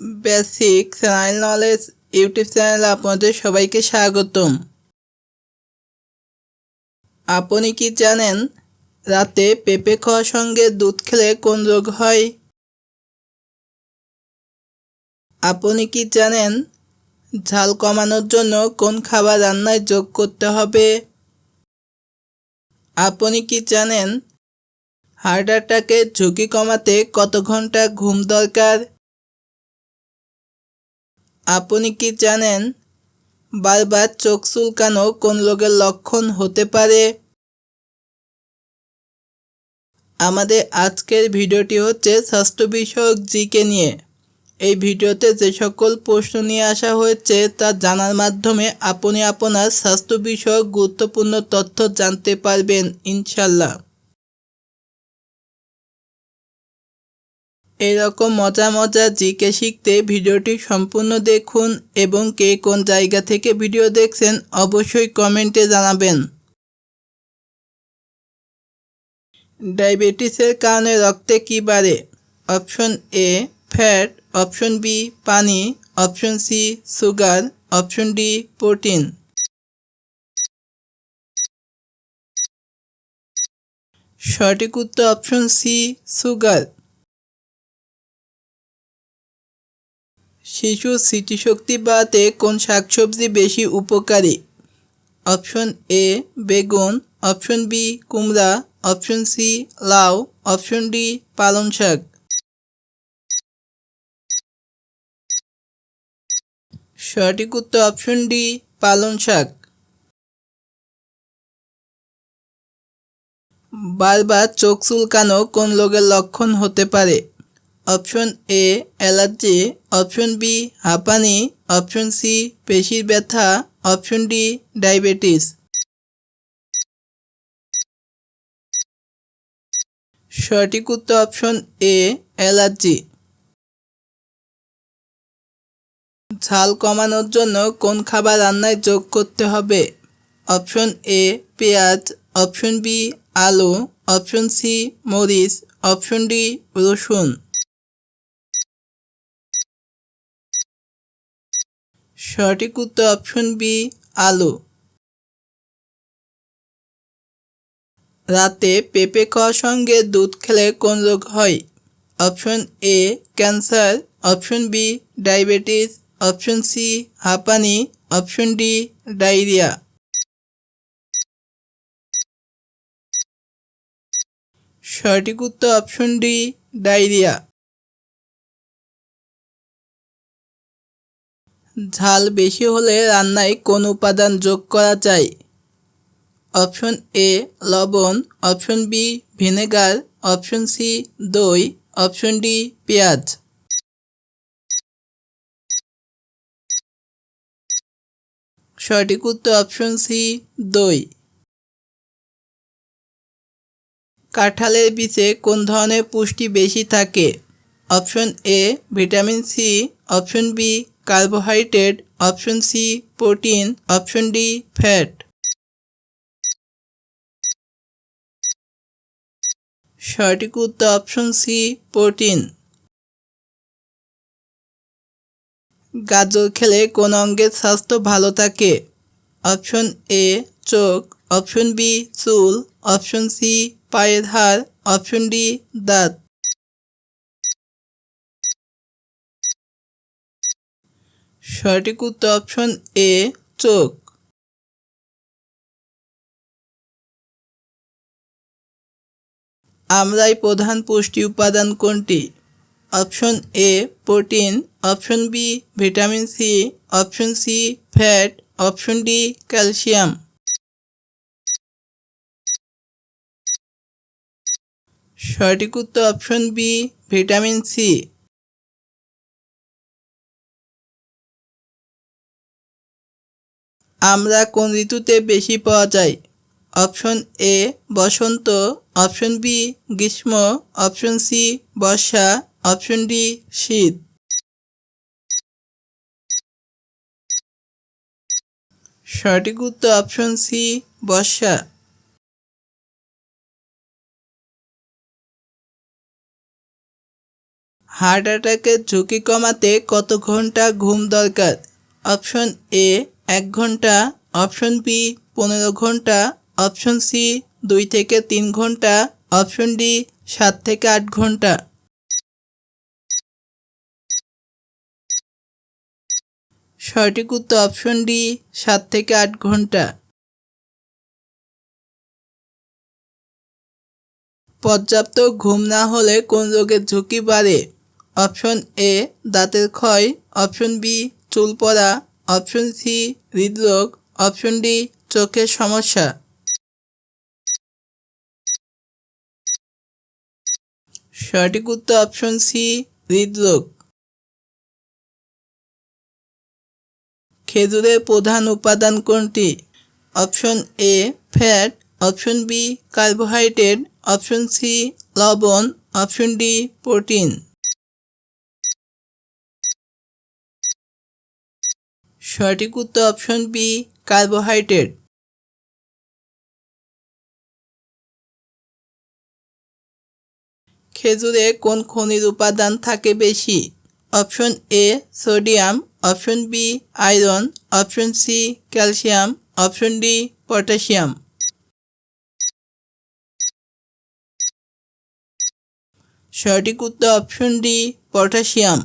Basic channel knowledge YouTube চ্যানেলে আপনাদের সবাইকে স্বাগতম। আপনি কি জানেন রাতে পেঁপে খাওয়ার সঙ্গে দুধ খেলে কোন রোগ হয়? আপনি কি জানেন ঝাল কমানোর জন্য কোন খাবার রান্নায় যোগ করতে হবে? আপনি কি জানেন হার্ট অ্যাটাকের ঝুঁকি কমাতে কত ঘণ্টা ঘুম দরকার? আপনি কি জানেন বারবার চোখ চুলকানো কোন রোগের লক্ষণ হতে পারে? আমাদের আজকের ভিডিওটি হচ্ছে স্বাস্থ্য বিষয়ক জিকে নিয়ে। এই ভিডিওতে যে সকল প্রশ্ন নিয়ে আসা হয়েছে তা জানার মাধ্যমে আপনি আপনার স্বাস্থ্য বিষয়ক গুরুত্বপূর্ণ তথ্য জানতে পারবেন, ইনশাল্লাহ। এরকম মজা মজা জিকে শিখতে ভিডিওটি সম্পূর্ণ দেখুন এবং কে কোন জায়গা থেকে ভিডিও দেখছেন অবশ্যই কমেন্টে জানাবেন। ডায়াবেটিসের কারণে রক্তে কী বাড়ে? Option A, fat, option B, পানি, option C, sugar, option D, protein. সঠিক উত্তর অপশন সি, সুগার। শিশু স্মৃতিশক্তি বাড়াতে কোন শাকসবজি বেশি উপকারী? অপশন এ, বেগুন, অপশন বি, কুমড়া, অপশন সি, লাউ, অপশন ডি, পালং শাক। সঠিক উত্তর অপশন ডি, পালং শাক। বারবার চোখ চুলকানো কোন রোগের লক্ষণ হতে পারে? Option A allergy, option B হাঁপানি, অপশন সি পেশির ব্যথা, অপশন ডি ডায়াবেটিস। সঠিক উত্তর অপশন এ অ্যালার্জি। ঝাল কমানোর জন্য কোন খাবার রান্নায় যোগ করতে হবে? অপশন এ পেঁয়াজ, অপশন বি আলু, অপশন সি মরিচ, অপশন ডি রসুন। সঠিক উত্তর অপশন বি আলু। রাতে পেঁপে খাওয়ার সঙ্গে দুধ খেলে কোন রোগ হয়? Option A cancer option B diabetes option C হাঁপানি। অপশন ডি ডায়রিয়া সঠিক উত্তর অপশন ডি ডায়রিয়া ঝাল বেশি হলে রান্নায় কোন উপাদান যোগ করা যায়? অপশন এ লবণ। Option B vinegar. Option C দই। অপশন ডি পেঁয়াজ। সঠিক উত্তর অপশন সি দই। কাঁঠালের বীজে কোন ধরনের পুষ্টি বেশি থাকে? Option A vitamin C option B carbohydrate option C protein option D fat সঠিক উত্তর অপশন সি প্রোটিন গাজর খেলে কোন অঙ্গের স্বাস্থ্য ভালো থাকে? অপশন এ চোখ অপশন বি চুল অপশন সি পায়ের হাড় অপশন ডি দাঁত। সঠিক উত্তর অপশন এ চোখ। আমরাই প্রধান পুষ্টি উপাদান কোনটি? Option A protein. Option B vitamin C option C fat. Option D calcium. সঠিক উত্তর অপশন বি ভিটামিন সি আমরা কোন ঋতুতে বেশি পাওয়া যায়? অপশন এ বসন্ত। অপশন বি গ্রীষ্ম। অপশন সি বর্ষা। অপশন ডি শীত। সঠিক উত্তর অপশন সি বর্ষা। হার্ট অ্যাটাকের ঝুঁকি কমাতে কত ঘণ্টা ঘুম দরকার? অপশন এ এক ঘণ্টা অপশন বি পনেরো ঘণ্টা অপশন সি দুই থেকে তিন ঘণ্টা অপশন ডি সাত থেকে আট ঘণ্টা। সঠিক উত্তর অপশন ডি সাত থেকে আট ঘণ্টা। পর্যাপ্ত ঘুম না হলে কোন রোগের ঝুঁকি বাড়ে? অপশন এ দাঁতের ক্ষয় অপশন বি চুল পড়া অপশন সি হৃদরোগ অপশন ডি চোখের সমস্যা। সঠিক উত্তর অপশন সি হৃদরোগ খেজুরের প্রধান উপাদান কোনটি? Option A fat. Option B carbohydrate. Option C লবণ। Option D protein. সঠিক উত্তর অপশন বি কার্বোহাইড্রেট খেজুরে কোন খনিজ উপাদান থাকে বেশি? Option A sodium option B iron option C calcium option D potassium সঠিক উত্তর অপশন ডি পটাশিয়াম